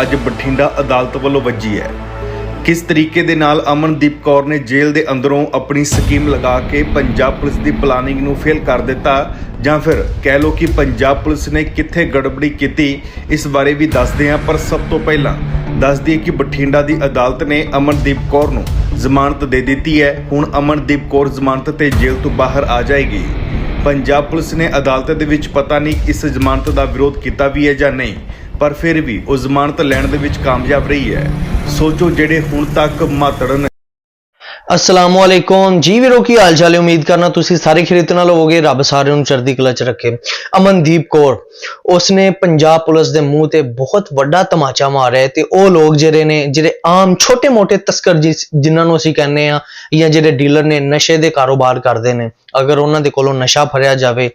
ਅੱਜ ਬਠਿੰਡਾ ਅਦਾਲਤ ਵੱਲੋਂ ਵੱਜੀ ਹੈ। ਕਿਸ ਤਰੀਕੇ ਦੇ ਨਾਲ ਅਮਨਦੀਪ ਕੌਰ ਨੇ ਜੇਲ੍ਹ ਦੇ ਅੰਦਰੋਂ ਆਪਣੀ ਸਕੀਮ ਲਗਾ ਕੇ ਪੰਜਾਬ ਪੁਲਿਸ ਦੀ ਪਲਾਨਿੰਗ ਨੂੰ ਫੇਲ ਕਰ ਦਿੱਤਾ ਜਾਂ ਫਿਰ ਕਹਿ ਲਓ ਕਿ ਪੰਜਾਬ ਪੁਲਿਸ ਨੇ ਕਿੱਥੇ ਗੜਬੜੀ ਕੀਤੀ, ਇਸ ਬਾਰੇ ਵੀ ਦੱਸਦੇ ਹਾਂ। ਪਰ ਸਭ ਤੋਂ ਪਹਿਲਾਂ ਦੱਸ ਦਈਏ ਕਿ ਬਠਿੰਡਾ ਦੀ ਅਦਾਲਤ ਨੇ ਅਮਨਦੀਪ ਕੌਰ ਨੂੰ ਜ਼ਮਾਨਤ ਦੇ ਦਿੱਤੀ ਹੈ। ਹੁਣ ਅਮਨਦੀਪ ਕੌਰ ਜ਼ਮਾਨਤ ਤੇ ਜੇਲ੍ਹ ਤੋਂ ਬਾਹਰ ਆ ਜਾਏਗੀ। ਪੰਜਾਬ ਪੁਲਿਸ ਨੇ ਅਦਾਲਤ ਦੇ ਵਿੱਚ ਪਤਾ ਨਹੀਂ ਇਸ ਜ਼ਮਾਨਤ ਦਾ ਵਿਰੋਧ ਕੀਤਾ ਵੀ ਹੈ ਜਾਂ ਨਹੀਂ। ਪਰ ਫਿਰ ਵੀ ਉਹ ਜ਼ਮਾਨਤ ਲੈਣ ਦੇ ਵਿੱਚ ਕਾਮਯਾਬ ਰਹੀ ਹੈ। ਸੋਚੋ ਜਿਹੜੇ ਹੁਣ ਤੱਕ ਮਾਤੜਨ ਅਸਲਾਮੁ ਅਲੈਕੁਮ ਜੀ ਵੀਰੋ, ਕੀ ਹਾਲ ਚਾਲ ਹੈ? ਉਮੀਦ ਕਰਨਾ ਤੁਸੀਂ ਸਾਰੇ ਖਰੀਦਣ ਨਾਲ ਹੋਵੋਗੇ। ਰੱਬ ਸਾਰਿਆਂ ਨੂੰ ਚੜ੍ਹਦੀ ਕਲਾ ਚ ਰੱਖੇ। ਅਮਨਦੀਪ ਕੌਰ, ਉਸਨੇ ਪੰਜਾਬ ਪੁਲਿਸ ਦੇ ਮੂੰਹ ਤੇ ਬਹੁਤ ਵੱਡਾ ਤਮਾਚਾ ਮਾਰਿਆ ਤੇ ਉਹ ਲੋਕ ਜਿਹੜੇ ਨੇ, ਜਿਹੜੇ ਆਮ ਛੋਟੇ-ਮੋਟੇ ਤਸਕਰ ਜਿਸ- ਜਿਨ੍ਹਾਂ ਨੂੰ ਅਸੀਂ ਕਹਿੰਦੇ ਆ ਜਾਂ ਜਿਹੜੇ ਡੀਲਰ ਨੇ, ਨਸ਼ੇ ਦੇ ਕਾਰੋਬਾਰ ਕਰਦੇ ਨੇ, ਅਗਰ ਉਹਨਾਂ ਦੇ ਕੋਲੋਂ ਨਸ਼ਾ ਫੜਿਆ ਜਾਵੇ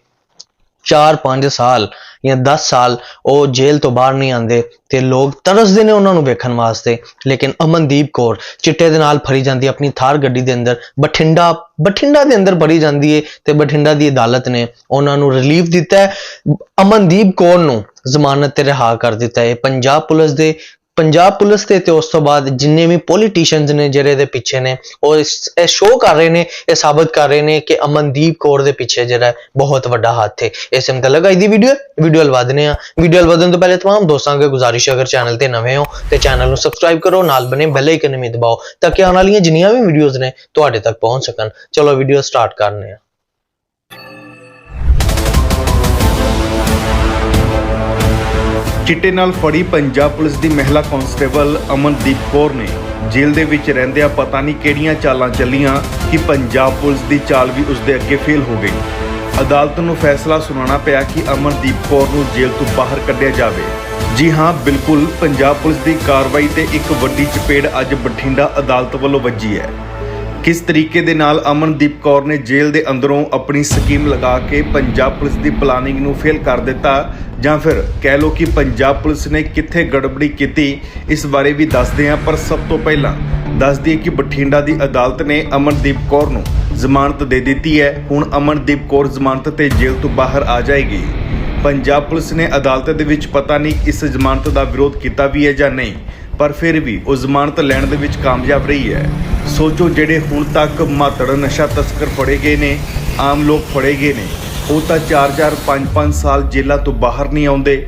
4-5 ਸਾਲ ਜਾਂ 10 ਸਾਲ ਉਹ ਜੇਲ੍ਹ ਤੋਂ ਬਾਹਰ ਨਹੀਂ ਆਉਂਦੇ ਤੇ ਲੋਕ ਤਰਸਦੇ ਨੇ ਉਹਨਾਂ ਨੂੰ ਵੇਖਣ ਵਾਸਤੇ। ਲੇਕਿਨ ਅਮਨਦੀਪ ਕੌਰ ਚਿੱਟੇ ਦੇ ਨਾਲ ਫੜੀ ਜਾਂਦੀ ਆਪਣੀ ਥਾਰ ਗੱਡੀ ਦੇ ਅੰਦਰ। ਬਠਿੰਡਾ ਬਠਿੰਡਾ ਦੇ ਅੰਦਰ ਭਰੀ ਜਾਂਦੀ ਹੈ ਤੇ ਬਠਿੰਡਾ ਦੀ ਅਦਾਲਤ ਨੇ ਉਹਨਾਂ ਨੂੰ ਰਿਲੀਫ ਦਿੱਤਾ ਹੈ। ਅਮਨਦੀਪ ਕੌਰ ਨੂੰ ਜ਼ਮਾਨਤ ਤੇ ਰਿਹਾ ਕਰ ਦਿੱਤਾ ਹੈ। ਪੰਜਾਬ ਪੁਲਿਸ ਦੇ ਪੰਜਾਬ ਪੁਲਿਸ ਦੇ ਤੇ ਉਸ ਤੋਂ ਬਾਅਦ ਜਿੰਨੇ ਵੀ ਪੋਲੀਟੀਸ਼ੀਅਨਸ ਨੇ ਜਿਹੜੇ ਦੇ ਪਿੱਛੇ ਨੇ, ਉਹ ਇਹ ਸ਼ੋਅ ਕਰ ਰਹੇ ਨੇ, ਇਹ ਸਾਬਤ ਕਰ ਰਹੇ ਨੇ ਕਿ ਅਮਨਦੀਪ ਕੌਰ ਦੇ ਪਿੱਛੇ ਜਿਹੜਾ ਬਹੁਤ ਵੱਡਾ ਹੱਥ ਹੈ। ਇਸ ਸਮਤ ਲਗਾ ਇਹਦੀ ਵੀਡੀਓ ਵੀਡੀਓ ਲਵਾਦਨੇ ਆ ਵੀਡੀਓ ਲਵਾਦਨ ਤੋਂ ਪਹਿਲੇ ਤਮਾਮ ਦੋਸਤਾਂ ਅੱਗੇ ਗੁਜ਼ਾਰਿਸ਼ ਅਗਰ ਚੈਨਲ ਤੇ ਨਵੇਂ ਹੋ ਤੇ ਚੈਨਲ ਨੂੰ ਸਬਸਕ੍ਰਾਈਬ ਕਰੋ, ਨਾਲ ਬਨੇ ਬੈਲ ਆਈਕਨ ਨੂੰ ਦਬਾਓ, ਤਾਂ ਕਿ ਆਉਣ ਵਾਲੀਆਂ ਜਿੰਨੀਆਂ ਵੀ ਵੀਡੀਓਜ਼ ਨੇ ਤੁਹਾਡੇ ਤੱਕ ਪਹੁੰਚ ਸਕਣ। ਚਲੋ ਵੀਡੀਓ ਸਟਾਰਟ ਕਰਨੇ ਆ ਚਿੱਟੇ ਨਾਲ ਫੜੀ ਪੰਜਾਬ ਪੁਲਿਸ ਦੀ ਮਹਿਲਾ ਕਾਂਸਟੇਬਲ ਅਮਨਦੀਪ ਕੌਰ ਨੇ। ਜੇਲ੍ਹ ਦੇ ਵਿੱਚ ਰਹਿੰਦਿਆਂ ਪਤਾ ਨਹੀਂ ਕਿਹੜੀਆਂ ਚਾਲਾਂ ਚੱਲੀਆਂ ਕਿ ਪੰਜਾਬ ਪੁਲਿਸ ਦੀ ਚਾਲ ਵੀ ਉਸ ਦੇ ਅੱਗੇ ਫੇਲ ਹੋ ਗਈ। ਅਦਾਲਤ ਨੂੰ ਫੈਸਲਾ ਸੁਣਾਉਣਾ ਪਿਆ ਕਿ ਅਮਨਦੀਪ ਕੌਰ ਨੂੰ ਜੇਲ੍ਹ ਤੋਂ ਬਾਹਰ ਕੱਢਿਆ ਜਾਵੇ। ਜੀ ਹਾਂ, ਬਿਲਕੁਲ, ਪੰਜਾਬ ਪੁਲਿਸ ਦੀ ਕਾਰਵਾਈ ਤੇ ਇੱਕ ਵੱਡੀ ਚਪੇੜ ਅੱਜ ਬਠਿੰਡਾ ਅਦਾਲਤ ਵੱਲੋਂ ਵੱਜੀ ਹੈ। ਕਿਸ ਤਰੀਕੇ ਦੇ ਨਾਲ ਅਮਨਦੀਪ ਕੌਰ ਨੇ ਜੇਲ੍ਹ ਦੇ ਅੰਦਰੋਂ ਆਪਣੀ ਸਕੀਮ ਲਗਾ ਕੇ ਪੰਜਾਬ ਪੁਲਿਸ ਦੀ ਪਲਾਨਿੰਗ ਨੂੰ ਫੇਲ ਕਰ ਦਿੱਤਾ? ਜਾਂ ਫਿਰ ਕਹਿ ਲਓ ਕਿ ਪੰਜਾਬ ਪੁਲਿਸ ਨੇ ਕਿੱਥੇ ਗੜਬੜੀ ਕੀਤੀ? ਇਸ ਬਾਰੇ ਵੀ ਦੱਸਦੇ ਹਾਂ, ਪਰ ਸਭ ਤੋਂ ਪਹਿਲਾਂ ਦੱਸ ਦਈਏ ਕਿ ਬਠਿੰਡਾ ਦੀ ਅਦਾਲਤ ਨੇ ਅਮਨਦੀਪ ਕੌਰ ਨੂੰ ਜ਼ਮਾਨਤ ਦੇ ਦਿੱਤੀ ਹੈ। ਹੁਣ ਅਮਨਦੀਪ ਕੌਰ ਜ਼ਮਾਨਤ ਤੇ ਜੇਲ੍ਹ ਤੋਂ ਬਾਹਰ ਆ ਜਾਏਗੀ। ਪੰਜਾਬ ਪੁਲਿਸ ਨੇ ਅਦਾਲਤ ਦੇ ਵਿੱਚ ਪਤਾ ਨਹੀਂ ਇਸ ਜ਼ਮਾਨਤ ਦਾ ਵਿਰੋਧ ਕੀਤਾ ਵੀ ਹੈ ਜਾਂ ਨਹੀਂ, ਪਰ ਫਿਰ ਵੀ ਉਹ ਜ਼ਮਾਨਤ ਲੈਣ ਦੇ ਵਿੱਚ ਕਾਮਯਾਬ ਰਹੀ ਹੈ। ਸੋਚੋ ਜਿਹੜੇ ਹੁਣ ਤੱਕ ਮਾਤੜ ਨਸ਼ਾ ਤਸਕਰ ਫੜੇ ਗਏ ਨੇ, ਆਮ ਲੋਕ ਫੜੇ ਗਏ ਨੇ, ਉਹ ਤਾਂ 4-4 5-5 ਸਾਲ ਜੇਲ੍ਹਾਂ ਤੋਂ ਬਾਹਰ ਨਹੀਂ ਆਉਂਦੇ।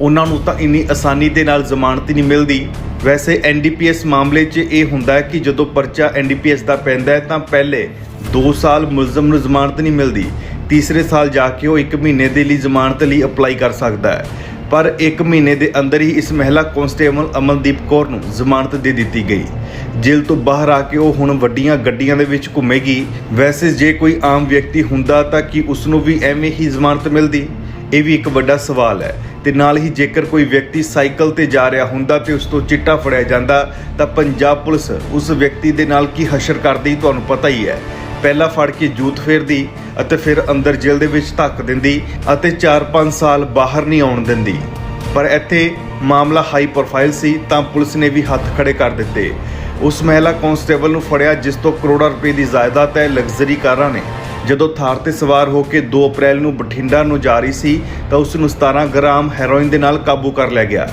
ਉਹਨਾਂ ਨੂੰ ਤਾਂ ਇੰਨੀ ਆਸਾਨੀ ਦੇ ਨਾਲ ਜ਼ਮਾਨਤ ਹੀ ਨਹੀਂ ਮਿਲਦੀ। ਵੈਸੇ ਐਨਡੀਪੀਐਸ ਮਾਮਲੇ 'ਚ ਇਹ ਹੁੰਦਾ ਹੈ ਕਿ ਜਦੋਂ ਪਰਚਾ ਐਨਡੀਪੀਐਸ ਦਾ ਪੈਂਦਾ ਹੈ ਤਾਂ ਪਹਿਲੇ 2 ਸਾਲ ਮੁਲਜ਼ਮ ਨੂੰ ਜ਼ਮਾਨਤ ਨਹੀਂ ਮਿਲਦੀ। ਤੀਸਰੇ ਸਾਲ ਜਾ ਕੇ ਉਹ 1 ਮਹੀਨੇ ਦੇ ਲਈ ਜ਼ਮਾਨਤ ਲਈ ਅਪਲਾਈ ਕਰ ਸਕਦਾ ਹੈ। ਪਰ 1 ਮਹੀਨੇ ਦੇ ਅੰਦਰ ਹੀ ਇਸ ਮਹਿਲਾ ਕਾਂਸਟੇਬਲ ਅਮਨਦੀਪ ਕੌਰ ਨੂੰ ਜ਼ਮਾਨਤ ਦੇ ਦਿੱਤੀ ਗਈ। ਜੇਲ੍ਹ ਤੋਂ ਬਾਹਰ ਆ ਕੇ ਉਹ ਹੁਣ ਵੱਡੀਆਂ ਗੱਡੀਆਂ ਦੇ ਵਿੱਚ ਘੁੰਮੇਗੀ। ਵੈਸੇ ਜੇ ਕੋਈ ਆਮ ਵਿਅਕਤੀ ਹੁੰਦਾ ਤਾਂ ਕੀ ਉਸ ਨੂੰ ਵੀ ਐਵੇਂ ਹੀ ਜ਼ਮਾਨਤ ਮਿਲਦੀ? ਇਹ ਵੀ ਇੱਕ ਵੱਡਾ ਸਵਾਲ ਹੈ। ਤੇ ਨਾਲ ਹੀ ਜੇਕਰ ਕੋਈ ਵਿਅਕਤੀ ਸਾਈਕਲ ਤੇ ਜਾ ਰਿਹਾ ਹੁੰਦਾ ਤੇ ਉਸ ਤੋਂ ਚਿੱਟਾ ਫੜਿਆ ਜਾਂਦਾ, ਤਾਂ ਪੰਜਾਬ ਪੁਲਿਸ ਉਸ ਵਿਅਕਤੀ ਦੇ ਨਾਲ ਕੀ ਹਸ਼ਰ ਕਰਦੀ, ਤੁਹਾਨੂੰ ਪਤਾ ਹੀ ਹੈ। ਪਹਿਲਾਂ ਫੜ ਕੇ ਜੂਤ ਫੇਰਦੀ ਅਤੇ ਫਿਰ ਅੰਦਰ ਜੇਲ੍ਹ ਦੇ ਵਿੱਚ ਧੱਕ ਦਿੰਦੀ ਅਤੇ 4-5 ਸਾਲ ਬਾਹਰ ਨਹੀਂ ਆਉਣ ਦਿੰਦੀ। ਪਰ ਇੱਥੇ ਮਾਮਲਾ ਹਾਈ ਪ੍ਰੋਫਾਈਲ ਸੀ ਤਾਂ ਪੁਲਿਸ ਨੇ ਵੀ ਹੱਥ ਖੜੇ ਕਰ ਦਿੱਤੇ। ਉਸ ਮਹਿਲਾ ਕਾਂਸਟੇਬਲ ਨੂੰ ਫੜਿਆ, ਜਿਸ ਤੋਂ ਕਰੋੜਾਂ ਰੁਪਏ ਦੀ ਜਾਇਦਾਦ ਹੈ ਲਗਜ਼ਰੀ ਕਾਰਾਂ ਨੇ। ਜਦੋਂ ਥਾਰ ਤੇ ਸਵਾਰ ਹੋ ਕੇ 2 ਅਪ੍ਰੈਲ ਨੂੰ ਬਠਿੰਡਾ ਨੂੰ ਜਾ ਰਹੀ ਸੀ, ਤਾਂ ਉਸ ਨੂੰ 17 ਗ੍ਰਾਮ ਹੈਰੋਇਨ ਦੇ ਨਾਲ ਕਾਬੂ ਕਰ ਲਿਆ ਗਿਆ।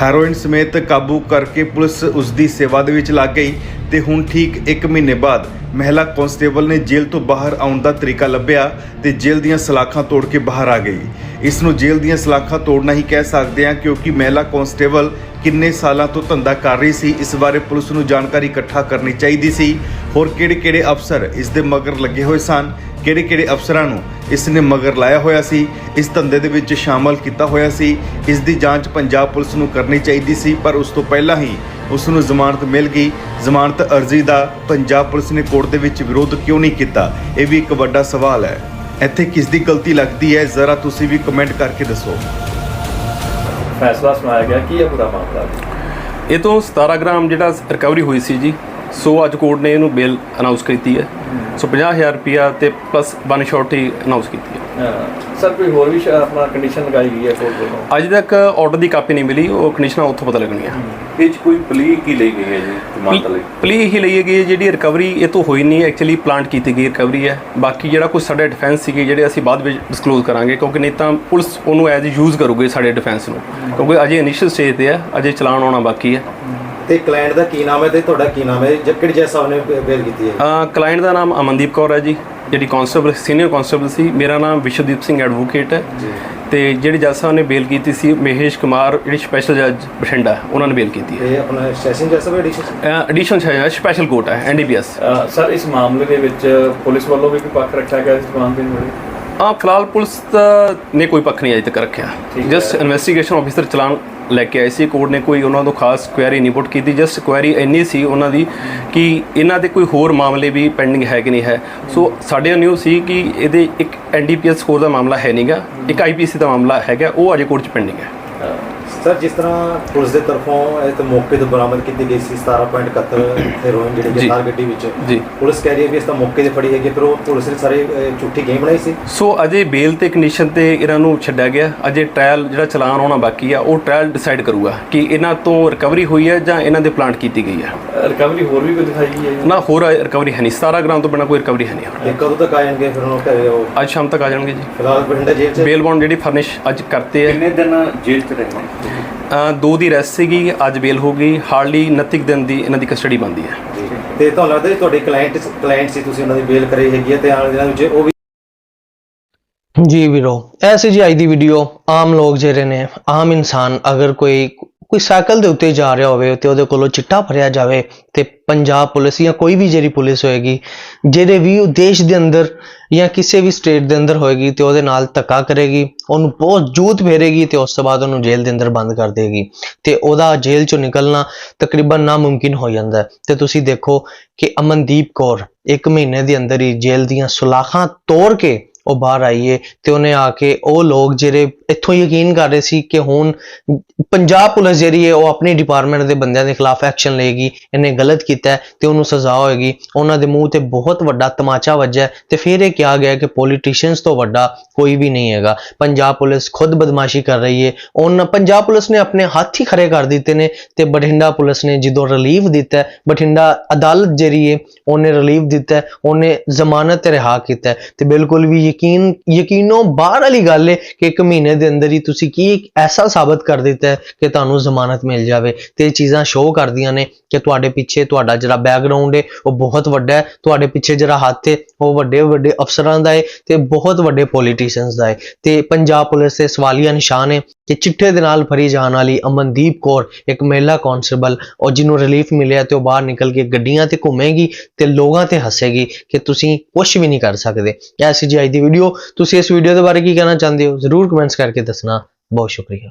ਹੈਰੋਇਨ ਸਮੇਤ ਕਾਬੂ ਕਰਕੇ ਪੁਲਿਸ ਉਸ ਦੀ ਸੇਵਾ ਦੇ ਵਿੱਚ ਲੱਗ ਗਈ ਤੇ ਹੁਣ ਠੀਕ 1 ਮਹੀਨੇ ਬਾਅਦ ਮਹਿਲਾ ਕਾਂਸਟੇਬਲ ਨੇ ਜੇਲ੍ਹ ਤੋਂ ਬਾਹਰ ਆਉਣ ਦਾ ਤਰੀਕਾ ਲੱਭਿਆ ਤੇ ਜੇਲ੍ਹ ਦੀਆਂ ਸਲਾਖਾਂ ਤੋੜ ਕੇ ਬਾਹਰ ਆ ਗਈ। ਇਸ ਨੂੰ ਜੇਲ੍ਹ ਦੀਆਂ ਸਲਾਖਾਂ ਤੋੜਨਾ ਹੀ ਕਹਿ ਸਕਦੇ ਹਾਂ, ਕਿਉਂਕਿ ਮਹਿਲਾ ਕਾਂਸਟੇਬਲ ਕਿੰਨੇ ਸਾਲਾਂ ਤੋਂ ਧੰਦਾ ਕਰ ਰਹੀ ਸੀ, ਇਸ ਬਾਰੇ ਪੁਲਿਸ ਨੂੰ ਜਾਣਕਾਰੀ ਇਕੱਠਾ ਕਰਨੀ ਚਾਹੀਦੀ ਸੀ। ਹੋਰ ਕਿਹੜੇ-ਕਿਹੜੇ ਅਫਸਰ ਇਸ ਦੇ ਮਗਰ ਲੱਗੇ ਹੋਏ ਸਨ? ਕਿਹੜੇ-ਕਿਹੜੇ ਅਫਸਰਾਂ ਨੂੰ ਇਸ ਨੇ ਮਗਰ ਲਾਇਆ ਹੋਇਆ ਸੀ? ਇਸ ਧੰਦੇ ਦੇ ਵਿੱਚ ਸ਼ਾਮਲ ਕੀਤਾ ਹੋਇਆ ਸੀ? ਇਸ ਦੀ ਜਾਂਚ ਪੰਜਾਬ ਪੁਲਿਸ ਨੂੰ ਕਰਨੀ ਚਾਹੀਦੀ ਸੀ, ਪਰ ਉਸ ਤੋਂ ਪਹਿਲਾਂ ਹੀ ਉਸ ਨੂੰ ਜ਼ਮਾਨਤ ਮਿਲ ਗਈ। ਜ਼ਮਾਨਤ ਅਰਜ਼ੀ ਦਾ ਪੰਜਾਬ ਪੁਲਿਸ ਨੇ ਕੋਰਟ ਦੇ ਵਿੱਚ ਵਿਰੋਧ ਕਿਉਂ ਨਹੀਂ ਕੀਤਾ? ਇਹ ਵੀ ਇੱਕ ਵੱਡਾ ਸਵਾਲ ਹੈ। ਇੱਥੇ ਕਿਸ ਦੀ ਗਲਤੀ ਲੱਗਦੀ ਹੈ ਜ਼ਰਾ ਤੁਸੀਂ ਵੀ ਕਮੈਂਟ ਕਰਕੇ ਦੱਸੋ। ਫੈਸਲਾ ਸੁਣਾਇਆ ਗਿਆ ਕੀ ਹੈ ਪੂਰਾ ਮਾਮਲਾ? ਇਹ ਤੋਂ 17 ਗ੍ਰਾਮ ਜਿਹੜਾ ਰਿਕਵਰੀ ਹੋਈ ਸੀ ਜੀ ਸੋ ਅੱਜ ਕੋਰਟ ਨੇ ਇਹਨੂੰ ਬੇਲ ਅਨਾਉਂਸ ਕੀਤੀ ਹੈ। ਸੋ 50000 ਰੁਪਿਆ ਤੇ ਪਲੱਸ ਵਨ ਸ਼ਾਟ ਹੀ ਅਨਾਉਂਸ ਕੀਤੀ ਹੈ। ਸਰ ਕੋਈ ਹੋਰ ਵੀ ਆਪਣਾ ਕੰਡੀਸ਼ਨ ਲਗਾਈ ਗਈ ਹੈ ਕੋਰਟ ਵੱਲੋਂ ਅੱਜ ਤੱਕ ਆਰਡਰ ਦੀ ਕਾਪੀ ਨਹੀਂ ਮਿਲੀ ਉਹ ਕੰਡੀਸ਼ਨਾਂ ਉੱਥੋਂ ਪਤਾ ਲੱਗਣੀਆਂ ਇਹ 'ਚ ਕੋਈ ਪਲੀ ਕੀ ਲਈ ਗਈ ਹੈ ਜੀ ਜ਼ਮਾਨਤ ਲਈ? ਪਲੀ ਹੀ ਲਈ ਗਈ ਹੈ, ਜਿਹੜੀ ਰਿਕਵਰੀ ਇਹ ਤੋਂ ਹੋਈ ਨਹੀਂ ਐਕਚੁਅਲੀ ਪਲਾਂਟ ਕੀਤੀ ਗਈ ਰਿਕਵਰੀ ਹੈ। ਬਾਕੀ ਜਿਹੜਾ ਕੁਝ ਸਾਡੇ ਡਿਫੈਂਸ ਸੀਗੇ ਜਿਹੜੇ ਅਸੀਂ ਬਾਅਦ ਵਿੱਚ ਡਿਸਕਲੋਜ਼ ਕਰਾਂਗੇ ਕਿਉਂਕਿ ਨਹੀਂ ਤਾਂ ਪੁਲਿਸ ਉਹਨੂੰ ਐਜ਼ ਯੂਜ਼ ਕਰੂਗੀ ਸਾਡੇ ਡਿਫੈਂਸ ਨੂੰ। ਕਿਉਂਕਿ ਅਜੇ ਇਨੀਸ਼ੀਅਲ ਸਟੇਜ ਤੇ ਹੈ ਅਜੇ ਚਲਾਨ ਆਉਣਾ ਬਾਕੀ ਹੈ। ਤੇ ਕਲਾਇੰਟ ਦਾ ਕੀ ਨਾਮ ਹੈ ਤੇ ਤੁਹਾਡਾ ਕੀ ਨਾਮ ਹੈ? ਜਾਂ ਕਿਹੜੀ ਜੱਜ ਸਾਹਿਬ ਨੇ ਬੇਲ ਕੀਤੀ ਹੈ? ਕਲਾਇੰਟ ਦਾ ਨਾਮ ਅਮਨਦੀਪ ਕੌਰ ਹੈ ਜੀ। ਜਿਹੜੀ ਕਾਂਸਟੇਬਲ ਸੀਨੀਅਰ ਕਾਂਸਟੇਬਲ ਸੀ ਮੇਰਾ ਨਾਮ ਵਿਸ਼ਵਦੀਪ ਸਿੰਘ ਐਡਵੋਕੇਟ ਹੈ। ਤੇ ਜਿਹੜੀ ਜੱਜ ਸਾਹਿਬ ਨੇ ਬੇਲ ਕੀਤੀ ਸੀ ਮਹੇਸ਼ ਕੁਮਾਰ ਜਿਹੜੀ ਸਪੈਸ਼ਲ ਜੱਜ ਬਠਿੰਡਾ ਉਹਨਾਂ ਨੇ ਬੇਲ ਕੀਤੀ ਹੈ। ਇਹ ਆਪਣਾ ਸੈਸ਼ਨ ਜੱਜ ਸਾਹਿਬ ਐਡੀਸ਼ਨ ਐਡੀਸ਼ਨ ਹੈ ਸਪੈਸ਼ਲ ਕੋਰਟ ਹੈ ਐਨਡੀਪੀਐਸ ਸਰ ਇਸ ਮਾਮਲੇ ਦੇ ਵਿੱਚ ਪੁਲਿਸ ਵੱਲੋਂ ਵੀ ਕੋਈ ਪੱਖ ਰੱਖਿਆ ਗਿਆ ਇਸ ਜਵਾਨ ਦੇ ਬਾਰੇ ਆ ਫਿਲਹਾਲ ਪੁਲਿਸ ਨੇ ਕੋਈ ਪੱਖ ਨਹੀਂ ਅਜੇ ਤੱਕ ਰੱਖਿਆ। ਜਸਟ ਇਨਵੈਸਟੀਗੇਸ਼ਨ ਆਫੀਸਰ ਚਲਾਨ ਲੈ ਕੇ ਆਏ ਸੀ। ਕੋਰਟ ਨੇ ਕੋਈ ਉਹਨਾਂ ਤੋਂ ਖਾਸ ਕੁਐਰੀ ਨਹੀਂ ਪੁੱਟ ਕੀਤੀ। ਜਸਟ ਕੁਐਰੀ ਇੰਨੀ ਸੀ ਉਹਨਾਂ ਦੀ ਕਿ ਇਹਨਾਂ ਦੇ ਕੋਈ ਹੋਰ ਮਾਮਲੇ ਵੀ ਪੈਂਡਿੰਗ ਹੈ ਕਿ ਨਹੀਂ ਹੈ। ਸੋ ਸਾਡੇ ਨਿਊ ਸੀ ਕਿ ਇਹਦੇ ਇੱਕ ਐਨਡੀਪੀਐਸ ਸਕੋਰ ਦਾ ਮਾਮਲਾ ਹੈ ਨਹੀਂਗਾ ਇੱਕ ਆਈਪੀਸੀ ਦਾ ਮਾਮਲਾ ਹੈਗਾ, ਉਹ ਅਜੇ ਕੋਰਟ 'ਚ ਪੈਂਡਿੰਗ ਹੈ। ਸਰ ਜਿਸ ਤਰ੍ਹਾਂ ਪੁਲਿਸ ਦੇ ਤਰਫੋਂ ਇਹ ਤੇ ਮੌਕੇ ਤੋਂ ਬਰਾਮਦ ਕੀਤੀ ਗਈ ਸੀ 17.71 ਹੈਰੋਇਨ ਜਿਹੜੀ। ਥਾਰ ਗੱਡੀ ਵਿੱਚ ਜੀ। ਪੁਲਿਸ ਕਹਿ ਰਹੀ ਹੈ ਵੀ ਇਸ ਤਾਂ ਮੌਕੇ ਤੇ ਫੜੀ ਹੈਗੀ ਪਰ ਉਹ ਪੁਲਿਸ ਨੇ ਸਾਰੇ ਅਹ, ਝੂਠੀ ਗੇਮ ਬਣਾਈ ਸੀ। ਸੋ ਅਜੇ ਬੇਲ ਤੇ ਕੰਡੀਸ਼ਨ ਤੇ ਇਹਨਾਂ ਨੂੰ ਛੱਡਿਆ ਗਿਆ। ਅਜੇ ਟ੍ਰਾਇਲ ਜਿਹੜਾ ਚਲਾਨ ਹੋਣਾ ਬਾਕੀ ਆ ਉਹ ਟ੍ਰਾਇਲ ਡਿਸਾਈਡ ਕਰੂਗਾ ਕਿ ਇਹਨਾਂ ਤੋਂ ਰਿਕਵਰੀ ਹੋਈ ਹੈ ਜਾਂ ਇਹਨਾਂ ਦੇ ਪਲਾਂਟ ਕੀਤੀ ਗਈ ਹੈ। ਰਿਕਵਰੀ ਹੋਰ ਵੀ ਕੋਈ ਦਿਖਾਈ ਗਈ ਹੈ? ਜੀ? ਨਾ ਹੋਰ ਰਿਕਵਰੀ ਹੈ ਨਹੀਂ। 17 ਗ੍ਰਾਮ ਤੋਂ ਬਿਨਾ ਕੋਈ ਰਿਕਵਰੀ ਹੈ ਨਹੀਂ ਤੇ ਕਦੋਂ ਤੱਕ ਆਣਗੇ ਫਿਰ ਉਹ ਘਰੇ ਉਹ? ਅੱਜ ਸ਼ਾਮ ਤੱਕ ਆ ਜਾਣਗੇ ਜੀ। ਫਿਲਹਾਲ ਬਠਿੰਡਾ ਜੇਲ੍ਹ 'ਚ ਬੇਲ ਬੌਂਡ ਜਿਹੜੀ ਫਰਨਿਸ਼ ਅੱਜ ਕਰਤੇ ਹੈ। ਕਿੰਨੇ ਦਿਨ ਜੇਲ੍ਹ 'ਚ ਰਹੇ ਅ, ਦੋ ਦੀ ਰੈਸਟ ਸੀਗੀ ਅੱਜ ਬੇਲ ਹੋ ਗਈ। ਹਾਰਡਲੀ 29 ਦਿਨ ਦੀ ਇਹਨਾਂ ਦੀ ਕਸਟਡੀ ਬੰਦੀ ਹੈ। ਤੇ ਤੁਹਾਨੂੰ ਲੱਗਦਾ ਜੀ ਤੁਹਾਡੀ ਕਲਾਇੰਟ ਕਲਾਇੰਟ ਸੀ ਤੁਸੀਂ ਉਹਨਾਂ ਦੀ ਬੇਲ ਕਰਾਈ ਹੈਗੀ ਹੈ ਤੇ ਆਉਣ ਦਿਨਾਂ ਵਿੱਚ ਉਹ ਵੀ ਜੀ ਵੀਰੋ ਐਸੀ ਜੀ ਅੱਜ ਦੀ ਵੀਡੀਓ ਆਮ ਲੋਕ ਜਿਹੜੇ ਨੇ ਆਮ ਇਨਸਾਨ ਅਗਰ ਕੋਈ ਕੋਈ ਸਾਈਕਲ ਦੇ ਉੱਤੇ ਜਾ ਰਿਹਾ ਹੋਵੇ ਤੇ ਉਹਦੇ ਕੋਲੋਂ ਚਿੱਟਾ ਭਰਿਆ ਜਾਵੇ ਤੇ ਪੰਜਾਬ ਪੁਲਿਸ ਜਾਂ ਕੋਈ ਵੀ ਜਿਹੜੀ ਪੁਲਿਸ ਹੋਏਗੀ ਜਿਹੜੇ ਵੀ ਉਹ ਦੇਸ਼ ਦੇ ਅੰਦਰ ਜਾਂ ਕਿਸੇ ਵੀ ਸਟੇਟ ਦੇ ਅੰਦਰ ਹੋਏਗੀ ਤੇ ਉਹਦੇ ਨਾਲ ਧੱਕਾ ਕਰੇਗੀ, ਉਹਨੂੰ ਬਹੁਤ ਜੂਤ ਫੇਰੇਗੀ ਤੇ ਉਸ ਤੋਂ ਬਾਅਦ ਉਹਨੂੰ ਜੇਲ੍ਹ ਦੇ ਅੰਦਰ ਬੰਦ ਕਰ ਦੇਗੀ। ਤੇ ਉਹਦਾ ਜੇਲ੍ਹ ਚੋਂ ਨਿਕਲਣਾ ਤਕਰੀਬਨ ਨਾਮੁਮਕਿਨ ਹੋ ਜਾਂਦਾ ਹੈ। ਤੇ ਤੁਸੀਂ ਦੇਖੋ ਕਿ ਅਮਨਦੀਪ ਕੌਰ ਇੱਕ ਮਹੀਨੇ ਦੇ ਅੰਦਰ ਹੀ ਜੇਲ੍ਹ ਦੀਆਂ ਸੁਲਾਖਾਂ ਤੋੜ ਕੇ ਉਹ ਬਾਹਰ ਆਈਏ ਤੇ ਉਹਨੇ ਆ ਕੇ ਉਹ ਲੋਕ ਜਿਹੜੇ ਇੱਥੋਂ ਯਕੀਨ ਕਰ ਰਹੇ ਸੀ ਕਿ ਹੁਣ ਪੰਜਾਬ ਪੁਲਿਸ ਜਿਹੜੀ ਹੈ ਉਹ ਆਪਣੀ ਡਿਪਾਰਟਮੈਂਟ ਦੇ ਬੰਦਿਆਂ ਦੇ ਖਿਲਾਫ ਐਕਸ਼ਨ ਲਏਗੀ, ਇਹਨੇ ਗਲਤ ਕੀਤਾ ਹੈ ਤੇ ਉਹਨੂੰ ਸਜ਼ਾ ਹੋਏਗੀ। ਉਹਨਾਂ ਦੇ ਮੂੰਹ ਤੇ ਬਹੁਤ ਵੱਡਾ ਤਮਾਚਾ ਵੱਜਿਆ ਹੈ ਤੇ ਫਿਰ ਇਹ ਕਿਹਾ ਗਿਆ ਕਿ ਪੋਲੀਟੀਸ਼ੀਅਨਸ ਤੋਂ ਵੱਡਾ ਕੋਈ ਵੀ ਨਹੀਂ ਹੈਗਾ। ਪੰਜਾਬ ਪੁਲਿਸ ਖੁਦ ਬਦਮਾਸ਼ੀ ਕਰ ਰਹੀ ਹੈ। ਉਹਨਾਂ ਪੰਜਾਬ ਪੁਲਿਸ ਨੇ ਆਪਣੇ ਹੱਥ ਹੀ ਖੜੇ ਕਰ ਦਿੱਤੇ ਨੇ ਤੇ ਬਠਿੰਡਾ ਪੁਲਿਸ ਨੇ ਜਦੋਂ ਰਿਲੀਫ ਦਿੱਤਾ ਬਠਿੰਡਾ ਅਦਾਲਤ ਜਿਹੜੀ ਹੈ, ਉਹਨੇ ਰਿਲੀਫ ਦਿੱਤਾ ਉਹਨੇ ਜ਼ਮਾਨਤ ਤੇ ਰਿਹਾ ਕੀਤਾ ਹੈ ਤੇ ਬਿਲਕੁਲ ਵੀ ਯਕੀਨ, ਯਕੀਨੋਂ ਬਾਹਰ ਵਾਲੀ ਗੱਲ ਹੈ ਕਿ ਇੱਕ ਮਹੀਨੇ ਦੇ ਅੰਦਰ ਹੀ ਤੁਸੀਂ ਕੀ ਐਸਾ ਸਾਬਤ ਕਰ ਦਿੱਤਾ ਹੈ ਕਿ ਤੁਹਾਨੂੰ ਜ਼ਮਾਨਤ ਮਿਲ ਜਾਵੇ। ਤੇ ਇਹ ਚੀਜ਼ਾਂ ਸ਼ੋਅ ਕਰਦੀਆਂ ਨੇ ਕਿ ਤੁਹਾਡੇ ਪਿੱਛੇ ਤੁਹਾਡਾ ਜਿਹੜਾ ਬੈਕਗ੍ਰਾਉਂਡ ਹੈ ਉਹ ਬਹੁਤ ਵੱਡਾ ਹੈ। ਤੁਹਾਡੇ ਪਿੱਛੇ ਜਿਹੜਾ ਹੱਥ ਹੈ ਉਹ ਵੱਡੇ ਵੱਡੇ ਅਫਸਰਾਂ ਦਾ ਹੈ ਤੇ ਬਹੁਤ ਵੱਡੇ ਪੋਲੀਟੀਸ਼ੀਅਨਸ ਦਾ ਹੈ ਤੇ ਪੰਜਾਬ ਪੁਲਿਸ ਦੇ ਸਵਾਲੀਆ ਨਿਸ਼ਾਨ ਹੈ ਕਿ ਚਿੱਟੇ ਦੇ ਨਾਲ ਭਰੀ ਜਾਣ ਵਾਲੀ ਅਮਨਦੀਪ ਕੌਰ, ਇੱਕ ਮਹਿਲਾ ਕਾਂਸਟੇਬਲ ਉਹ ਜਿਹਨੂੰ ਰਿਲੀਫ ਮਿਲਿਆ ਤੇ ਉਹ ਬਾਹਰ ਨਿਕਲ ਕੇ ਗੱਡੀਆਂ ਤੇ ਘੁੰਮੇਗੀ ਤੇ ਲੋਕਾਂ ਤੇ ਹੱਸੇਗੀ ਕਿ ਤੁਸੀਂ ਕੁਝ ਵੀ ਨਹੀਂ ਕਰ ਸਕਦੇ। ਐਸੀ ਜੀ ਦੀ ਵੀਡੀਓ ਤੁਸੀਂ ਇਸ ਵੀਡੀਓ ਦੇ ਬਾਰੇ ਕੀ ਕਹਿਣਾ ਚਾਹੁੰਦੇ ਹੋ? ਜ਼ਰੂਰ ਕਮੈਂਟਸ ਕਰਕੇ ਦੱਸਣਾ। ਬਹੁਤ ਸ਼ੁਕਰੀਆ।